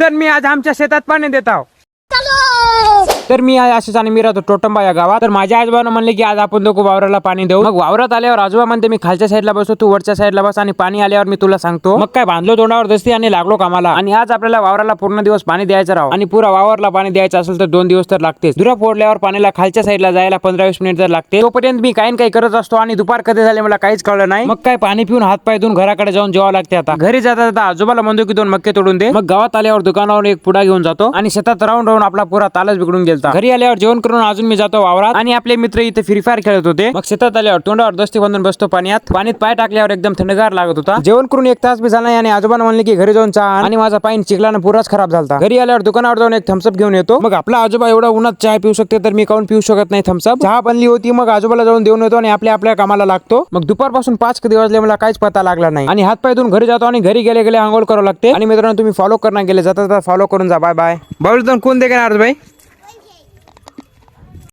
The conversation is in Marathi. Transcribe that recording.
तर मी आज आमच्या शेतात पाणी देत आहो. तर मी आहे असेच आणि मी राहतो टोटंबा या गावात. तर माझ्या आजोबानं म्हणले की आज आपण दोघं वावराला पाणी देऊ. मग वावरात आल्यावर आजोबा म्हणते मी खालच्या साईडला बसतो तू वरच्या साईडला बस आणि पाणी आल्यावर मी तुला सांगतो. मग काय बांधलो तोंडावर दस्ती आणि लागलो कामाला. आणि आज आपल्याला वावराला पूर्ण दिवस पाणी द्यायचं राहू आणि पुरा वावरला पाणी द्यायचं असेल तर दोन दिवस तर लागतेच. दुरा फोडल्यावर पाण्याला खालच्या साईडला जायला पंधरा वीस मिनिट तर लागते. तोपर्यंत मी काही काही करत असतो आणि दुपार कधी झाले मला काहीच कळलं नाही. मग काय पाणी पिऊन हात पाय धुवून घराकडे जाऊन जेवावं लागते आता. घरी जाता जाता आजोबाला म्हणतो की दोन मक्के तोडून दे. मग गावात आल्यावर दुकानावर एक पुडा घेऊन जातो आणि शेतात राहून राहून आपला पुरा तालच बिघडून गेलता घरी आल्यावर जेवण करून अजून मी जातो वावरात. आणि आपले मित्र इथे फ्री फायर खेळत होते. मग शेतात आल्यावर तोंडावर दस्ती बांधून बसतो पाण्यात. पाण्यात पाय टाकल्यावर एकदम थंडगार लागत होता. जेवण करून एक तास बी झाला आणि आजोबानं म्हणले की घरी जाऊन चहा आण. माझा पाईन चिखलानं पुराच खराब झाला घरी आल्यावर दुकानावर जाऊन एक थम्सअप घेऊन येतो. मग आपला आजोबा एवढा उन्हात चहा पिऊ शकते तर मी काऊन पिऊ शकत नाही थम्सअप चहा बनली होती मग आजोबाला जाऊन देऊन येतो आणि आपल्या आपल्या कामाला लागतो. मग दुपारपासून पाच कधी वाजले मला काहीच पता लागला नाही. आणि हात पाय धुवून घरी जातो आणि घरी गेले गेले आंघोळ करावं लागते. आणि मित्रांनो तुम्ही फॉलो करणं गेले जाता जाता फॉलो करून जा. बाय बाय बाबा कोण दे का भाई?